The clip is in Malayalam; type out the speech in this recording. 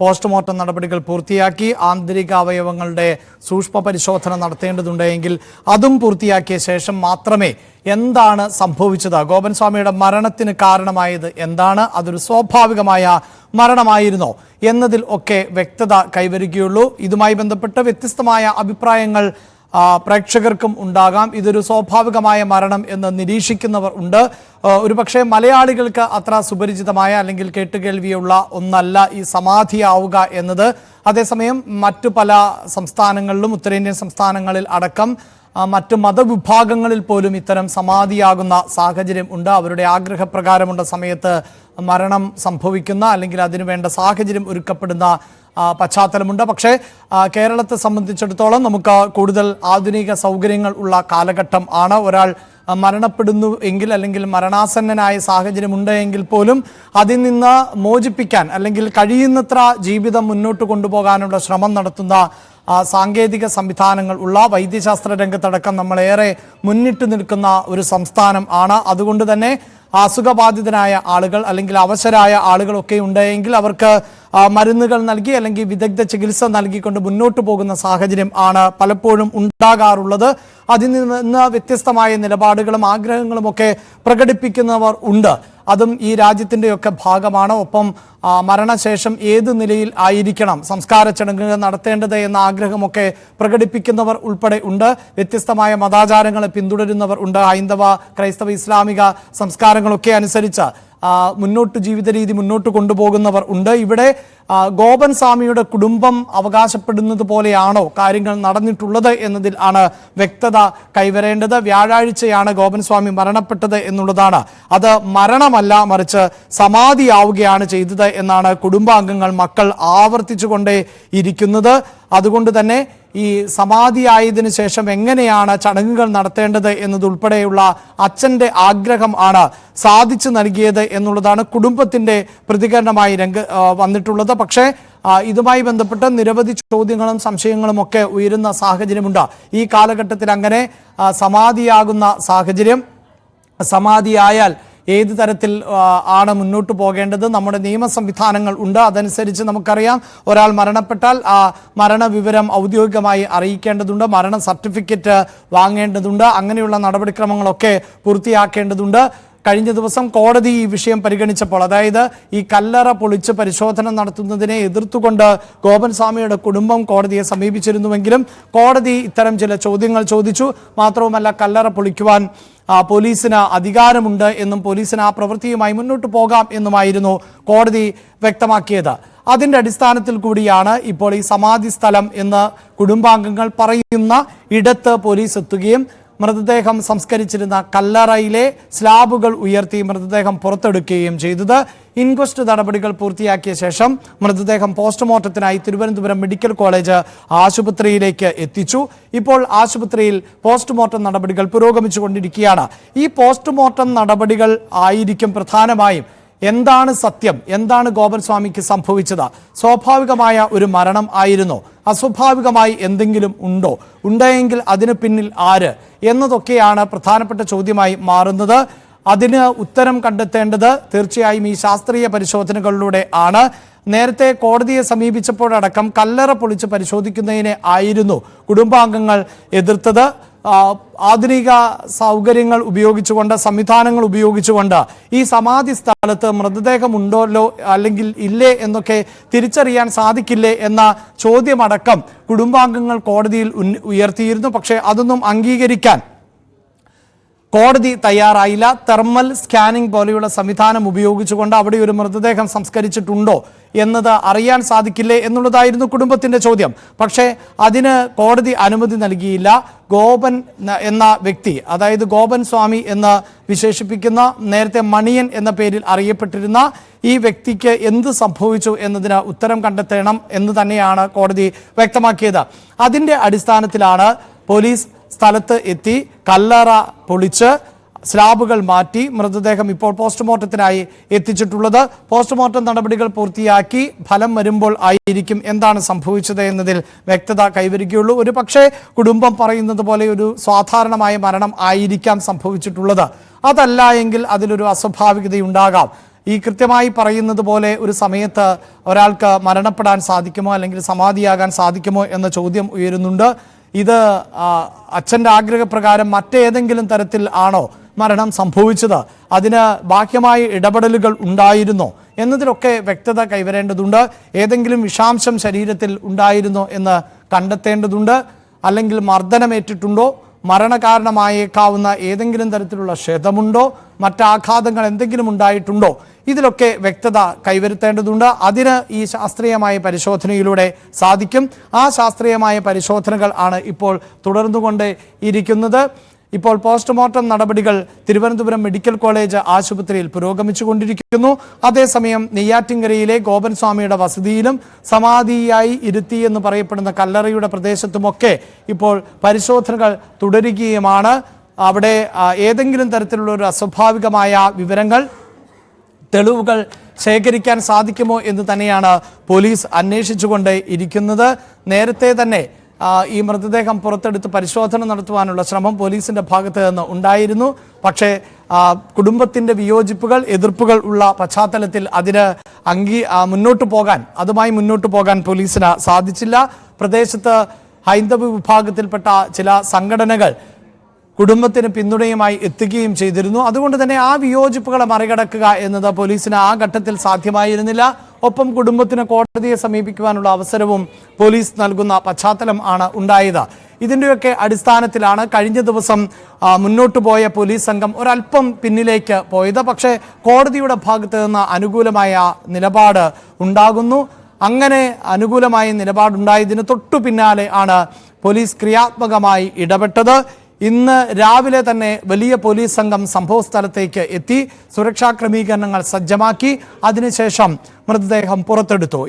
പോസ്റ്റ്മോർട്ടം നടപടികൾ പൂർത്തിയാക്കി ആന്തരിക അവയവങ്ങളുടെ സൂക്ഷ്മ പരിശോധന നടത്തേണ്ടതുണ്ടെങ്കിൽ അതും പൂർത്തിയാക്കിയ ശേഷം മാത്രമേ എന്താണ് സംഭവിച്ചത്? ഗോപൻ സ്വാമിയുടെ മരണത്തിന് കാരണമായത് എന്താണ്? അതൊരു സ്വാഭാവികമായ മരണമായിരുന്നോ? എന്നതിൽ ഒക്കെ വ്യക്തത കൈവരികയുള്ളൂ. ഇതുമായി ബന്ധപ്പെട്ട് വ്യത്യസ്തമായ അഭിപ്രായങ്ങൾ പ്രേക്ഷകർക്കും ഉണ്ടാകാം. ഇതൊരു സ്വാഭാവികമായ മരണം എന്ന് നിരീക്ഷിക്കുന്നവർ ഉണ്ട്. ഒരു ഒരുപക്ഷെ മലയാളികൾക്ക് അത്ര സുപരിചിതമായ അല്ലെങ്കിൽ കേട്ടുകേൾവിയുള്ള ഒന്നല്ല ഈ സമാധിയാവുക എന്നത്. അതേസമയം മറ്റു പല സംസ്ഥാനങ്ങളിലും ഉത്തരേന്ത്യൻ സംസ്ഥാനങ്ങളിൽ അടക്കം മറ്റ് മതവിഭാഗങ്ങളിൽ പോലും ഇത്തരം സമാധിയാകുന്ന സാഹചര്യം ഉണ്ട്. അവരുടെ ആഗ്രഹപ്രകാരമുള്ള സമയത്ത് മരണം സംഭവിക്കുന്ന അല്ലെങ്കിൽ അതിനുവേണ്ട സാഹചര്യം ഒരുക്കപ്പെടുന്ന പശ്ചാത്തലമുണ്ട്. പക്ഷേ കേരളത്തെ സംബന്ധിച്ചിടത്തോളം നമുക്ക് കൂടുതൽ ആധുനിക സൗകര്യങ്ങൾ ഉള്ള കാലഘട്ടം ആണ്. ഒരാൾ മരണപ്പെടുന്നു എങ്കിൽ അല്ലെങ്കിൽ മരണാസന്നനായ സാഹചര്യമുണ്ട് എങ്കിൽ പോലും അതിൽ നിന്ന് മോചിപ്പിക്കാൻ അല്ലെങ്കിൽ കഴിയുന്നത്ര ജീവിതം മുന്നോട്ട് കൊണ്ടുപോകാനുള്ള ശ്രമം നടത്തുന്ന സാങ്കേതിക സംവിധാനങ്ങൾ ഉള്ള വൈദ്യശാസ്ത്ര രംഗത്തടക്കം നമ്മളേറെ മുന്നിട്ട് നിൽക്കുന്ന ഒരു സംസ്ഥാനം ആണ്. അതുകൊണ്ട് തന്നെ അസുഖബാധിതനായ ആളുകൾ അല്ലെങ്കിൽ അവശരായ ആളുകളൊക്കെ ഉണ്ടെങ്കിൽ അവർക്ക് മരുന്നുകൾ നൽകി അല്ലെങ്കിൽ വിദഗ്ധ ചികിത്സ നൽകിക്കൊണ്ട് മുന്നോട്ട് പോകുന്ന സാഹചര്യം ആണ് പലപ്പോഴും ഉണ്ടാകാറുള്ളത്. അതിൽ നിന്ന് വ്യത്യസ്തമായ നിലപാടുകളും ആഗ്രഹങ്ങളും ഒക്കെ പ്രകടിപ്പിക്കുന്നവർ ഉണ്ട്. അതും ഈ രാജ്യത്തിന്റെയൊക്കെ ഭാഗമാണ്. ഒപ്പം മരണശേഷം ഏത് നിലയിൽ ആയിരിക്കണം സംസ്കാര ചടങ്ങുകൾ നടത്തേണ്ടത് എന്ന ആഗ്രഹമൊക്കെ പ്രകടിപ്പിക്കുന്നവർ ഉൾപ്പെടെ ഉണ്ട്. വ്യത്യസ്തമായ മതാചാരങ്ങളെ പിന്തുടരുന്നവർ ഉണ്ട്. ഹൈന്ദവ ക്രൈസ്തവ ഇസ്ലാമിക സംസ്കാരങ്ങളൊക്കെ അനുസരിച്ച്. മുന്നോട്ട് ജീവിത രീതി മുന്നോട്ട് കൊണ്ടുപോകുന്നവർ ഉണ്ട്. ഇവിടെ ഗോപൻ സ്വാമിയുടെ കുടുംബം അവകാശപ്പെടുന്നത് പോലെയാണോ കാര്യങ്ങൾ നടന്നിട്ടുള്ളത് എന്നതിൽ ആണ് വ്യക്തത കൈവരേണ്ടത്. വ്യാഴാഴ്ചയാണ് ഗോപൻ സ്വാമി മരണപ്പെട്ടത് എന്നുള്ളതാണ്. അത് മരണമല്ല മറിച്ച് സമാധിയാവുകയാണ് ചെയ്തത് എന്നാണ് കുടുംബാംഗങ്ങൾ മക്കൾ ആവർത്തിച്ചുകൊണ്ടേ ഇരിക്കുന്നത്. അതുകൊണ്ട് തന്നെ ഈ സമാധിയായതിനു ശേഷം എങ്ങനെയാണ് ചടങ്ങുകൾ നടത്തേണ്ടത് എന്നതുൾപ്പെടെയുള്ള അച്ഛന്റെ ആഗ്രഹം ആണ് സാധിച്ചു നൽകിയത് എന്നുള്ളതാണ് കുടുംബത്തിന്റെ പ്രതികരണമായി രംഗ വന്നിട്ടുള്ളത്. പക്ഷേ ഇതുമായി ബന്ധപ്പെട്ട് നിരവധി ചോദ്യങ്ങളും സംശയങ്ങളും ഒക്കെ ഉയരുന്ന സാഹചര്യമുണ്ട്. ഈ കാലഘട്ടത്തിൽ അങ്ങനെ സമാധിയാകുന്ന സാഹചര്യം സമാധിയായാൽ ഏത് തരത്തിൽ ആണ് മുന്നോട്ട് പോകേണ്ടത് നമ്മുടെ നിയമ സംവിധാനങ്ങൾ ഉണ്ട് അതനുസരിച്ച് നമുക്കറിയാം. ഒരാൾ മരണപ്പെട്ടാൽ ആ മരണവിവരം ഔദ്യോഗികമായി അറിയിക്കേണ്ടതുണ്ട് മരണ സർട്ടിഫിക്കറ്റ് വാങ്ങേണ്ടതുണ്ട് അങ്ങനെയുള്ള നടപടിക്രമങ്ങളൊക്കെ പൂർത്തിയാക്കേണ്ടതുണ്ട്. കഴിഞ്ഞ ദിവസം കോടതി ഈ വിഷയം പരിഗണിച്ചപ്പോൾ അതായത് ഈ കല്ലറ പൊളിച്ച് പരിശോധന നടത്തുന്നതിനെ എതിർത്തുകൊണ്ട് ഗോപൻസ്വാമിയുടെ കുടുംബം കോടതിയെ സമീപിച്ചിരുന്നുവെങ്കിലും കോടതി ഇത്തരം ചില ചോദ്യങ്ങൾ ചോദിച്ചു. മാത്രവുമല്ല കല്ലറ പൊളിക്കുവാൻ പോലീസിന് അധികാരമുണ്ട് എന്നും പോലീസിന് ആ പ്രവൃത്തിയുമായി മുന്നോട്ട് പോകാം എന്നുമായിരുന്നു കോടതി വ്യക്തമാക്കിയത്. അതിന്റെ അടിസ്ഥാനത്തിൽ കൂടിയാണ് ഇപ്പോൾ ഈ സമാധി സ്ഥലം എന്ന് കുടുംബാംഗങ്ങൾ പറയുന്ന ഇടത്ത് പോലീസ് എത്തുകയും മൃതദേഹം സംസ്കരിച്ചിരുന്ന കല്ലറയിലെ സ്ലാബുകൾ ഉയർത്തി മൃതദേഹം പുറത്തെടുക്കുകയും ചെയ്തത്. ഇൻക്വസ്റ്റ് നടപടികൾ പൂർത്തിയാക്കിയ ശേഷം മൃതദേഹം പോസ്റ്റ്മോർട്ടത്തിനായി തിരുവനന്തപുരം മെഡിക്കൽ കോളേജ് ആശുപത്രിയിലേക്ക് എത്തിച്ചു. ഇപ്പോൾ ആശുപത്രിയിൽ പോസ്റ്റ്മോർട്ടം നടപടികൾ പുരോഗമിച്ചുകൊണ്ടിരിക്കുകയാണ്. ഈ പോസ്റ്റ്മോർട്ടം നടപടികൾ ആയിരിക്കും പ്രധാനമായും. എന്താണ് സത്യം? എന്താണ് ഗോപൻ സ്വാമിക്ക് സംഭവിച്ചത്? സ്വാഭാവികമായ ഒരു മരണം ആയിരുന്നോ. അസ്വാഭാവികമായി എന്തെങ്കിലും ഉണ്ടോ? ഉണ്ടെങ്കിൽ അതിന് പിന്നിൽ ആര്? എന്നതൊക്കെയാണ് പ്രധാനപ്പെട്ട ചോദ്യമായി മാറുന്നത്. അതിന് ഉത്തരം കണ്ടെത്തേണ്ടത് തീർച്ചയായും ഈ ശാസ്ത്രീയ പരിശോധനകളിലൂടെ ആണ്. നേരത്തെ കോടതിയെ സമീപിച്ചപ്പോഴടക്കം കല്ലറ പൊളിച്ച് പരിശോധിക്കുന്നതിനെ ആയിരുന്നു കുടുംബാംഗങ്ങൾ എതിർത്തത്. ആധുനിക സൗകര്യങ്ങൾ ഉപയോഗിച്ചുകൊണ്ട് സംവിധാനങ്ങൾ ഉപയോഗിച്ചുകൊണ്ട് ഈ സമാധി സ്ഥലത്ത് മൃതദേഹമുണ്ടല്ലോ അല്ലെങ്കിൽ ഇല്ലേ എന്നൊക്കെ തിരിച്ചറിയാൻ സാധിക്കില്ലേ എന്ന ചോദ്യമടക്കം കുടുംബാംഗങ്ങൾ കോടതിയിൽ ഉയർത്തിയിരുന്നു. പക്ഷേ അതൊന്നും അംഗീകരിക്കാൻ കോടതി തയ്യാറായില്ല. തെർമൽ സ്കാനിംഗ് പോലെയുള്ള സംവിധാനം ഉപയോഗിച്ചുകൊണ്ട് അവിടെ ഒരു മൃതദേഹം സംസ്കരിച്ചിട്ടുണ്ടോ എന്നത് അറിയാൻ സാധിക്കില്ലേ എന്നുള്ളതായിരുന്നു കുടുംബത്തിന്റെ ചോദ്യം. പക്ഷേ അതിന് കോടതി അനുമതി നൽകിയില്ല. ഗോപൻ എന്ന വ്യക്തി അതായത് ഗോപൻ സ്വാമി എന്ന് വിശേഷിപ്പിക്കുന്ന നേരത്തെ മണിയൻ എന്ന പേരിൽ അറിയപ്പെട്ടിരുന്ന ഈ വ്യക്തിക്ക് എന്ത് സംഭവിച്ചു എന്നതിന് ഉത്തരം കണ്ടെത്തണം എന്ന് തന്നെയാണ് കോടതി വ്യക്തമാക്കിയത്. അതിന്റെ അടിസ്ഥാനത്തിലാണ് പോലീസ് സ്ഥലത്ത് എത്തി കല്ലറ പൊളിച്ച് സ്ലാബുകൾ മാറ്റി മൃതദേഹം ഇപ്പോൾ പോസ്റ്റ്മോർട്ടത്തിനായി എത്തിച്ചിട്ടുള്ളത്. പോസ്റ്റ്മോർട്ടം നടപടികൾ പൂർത്തിയാക്കി ഫലം വരുമ്പോൾ ആയിരിക്കും എന്താണ് സംഭവിച്ചത് എന്നതിൽ വ്യക്തത കൈവരിക്കുകയുള്ളൂ. ഒരു പക്ഷേ കുടുംബം പറയുന്നത് പോലെ ഒരു സാധാരണമായ മരണം ആയിരിക്കാം സംഭവിച്ചിട്ടുള്ളത്. അതല്ല എങ്കിൽ അതിലൊരു അസ്വാഭാവികതയുണ്ടാകാം. ഈ കൃത്യമായി പറയുന്നത് പോലെ ഒരു സമയത്ത് ഒരാൾക്ക് മരണപ്പെടാൻ സാധിക്കുമോ അല്ലെങ്കിൽ സമാധിയാകാൻ സാധിക്കുമോ എന്ന ചോദ്യം ഉയരുന്നുണ്ട്. ഇത് അച്ഛന്റെ ആഗ്രഹപ്രകാരം മറ്റേതെങ്കിലും തരത്തിൽ ആണോ മരണം സംഭവിച്ചത്? അതിന് ബാഹ്യമായ ഇടപെടലുകൾ ഉണ്ടായിരുന്നോ? എന്നതിലൊക്കെ വ്യക്തത കൈവരേണ്ടതുണ്ട്. ഏതെങ്കിലും വിഷാംശം ശരീരത്തിൽ ഉണ്ടായിരുന്നോ എന്ന് കണ്ടെത്തേണ്ടതുണ്ട്. അല്ലെങ്കിൽ മർദ്ദനമേറ്റിട്ടുണ്ടോ? മരണകാരണമായേക്കാവുന്ന ഏതെങ്കിലും തരത്തിലുള്ള ക്ഷതമുണ്ടോ? മറ്റാഘാതങ്ങൾ എന്തെങ്കിലും ഉണ്ടായിട്ടുണ്ടോ? ഇതിലൊക്കെ വ്യക്തത കൈവരുത്തേണ്ടതുണ്ട്. അതിന് ഈ ശാസ്ത്രീയമായ പരിശോധനയിലൂടെ സാധിക്കും. ആ ശാസ്ത്രീയമായ പരിശോധനകൾ ആണ് ഇപ്പോൾ തുടർന്നുകൊണ്ട് ഇരിക്കുന്നത് ഇപ്പോൾ പോസ്റ്റ്മോർട്ടം നടപടികൾ തിരുവനന്തപുരം മെഡിക്കൽ കോളേജ് ആശുപത്രിയിൽ പുരോഗമിച്ചുകൊണ്ടിരിക്കുന്നു. അതേസമയം നെയ്യാറ്റിൻകരയിലെ ഗോപൻ സ്വാമിയുടെ വസതിയിലും സമാധിയായി ഇരുത്തി എന്ന് പറയപ്പെടുന്ന കല്ലറയുടെ പ്രദേശത്തുമൊക്കെ ഇപ്പോൾ പരിശോധനകൾ തുടരുകയുമാണ്. അവിടെ ഏതെങ്കിലും തരത്തിലുള്ള ഒരു അസ്വാഭാവികമായ വിവരങ്ങൾ തെളിവുകൾ ശേഖരിക്കാൻ സാധിക്കുമോ എന്ന് തന്നെയാണ് പോലീസ് അന്വേഷിച്ചുകൊണ്ട് ഇരിക്കുന്നത്. നേരത്തെ തന്നെ ഈ മൃതദേഹം പുറത്തെടുത്ത് പരിശോധന നടത്തുവാനുള്ള ശ്രമം പോലീസിന്റെ ഭാഗത്ത് നിന്ന് ഉണ്ടായിരുന്നു. പക്ഷേ കുടുംബത്തിന്റെ വിയോജിപ്പുകൾ എതിർപ്പുകൾ ഉള്ള പശ്ചാത്തലത്തിൽ അതിന് അംഗീ മുന്നോട്ട് പോകാൻ അതുമായി മുന്നോട്ട് പോകാൻ പോലീസിന് സാധിച്ചില്ല. പ്രദേശത്ത് ഹൈന്ദവ വിഭാഗത്തിൽപ്പെട്ട ചില സംഘടനകൾ കുടുംബത്തിന് പിന്തുണയുമായി എത്തുകയും ചെയ്തിരുന്നു. അതുകൊണ്ട് തന്നെ ആ വിയോജിപ്പുകളെ മറികടക്കുക എന്നത് പോലീസിന് ആ ഘട്ടത്തിൽ സാധ്യമായിരുന്നില്ല. ഒപ്പം കുടുംബത്തിന് കോടതിയെ സമീപിക്കുവാനുള്ള അവസരവും പോലീസ് നൽകുന്ന പശ്ചാത്തലം ആണ് ഉണ്ടായത്. ഇതിന്റെയൊക്കെ അടിസ്ഥാനത്തിലാണ് കഴിഞ്ഞ ദിവസം മുന്നോട്ട് പോയ പോലീസ് സംഘം ഒരല്പം പിന്നിലേക്ക് പോയത്. പക്ഷേ കോടതിയുടെ ഭാഗത്ത് നിന്ന് അനുകൂലമായ നിലപാട് ഉണ്ടാകുന്നു. അങ്ങനെ അനുകൂലമായ നിലപാടുണ്ടായതിന് തൊട്ടു പിന്നാലെ ആണ് പോലീസ് ക്രിയാത്മകമായി ഇടപെട്ടത്. ഇന്ന് രാവിലെ തന്നെ വലിയ പോലീസ് സംഘം സംഭവ സ്ഥലത്തേക്ക് എത്തി. സുരക്ഷാ ക്രമീകരണങ്ങൾ സജ്ജമാക്കി. അതിനുശേഷം മൃതദേഹം പുറത്തെടുത്തു.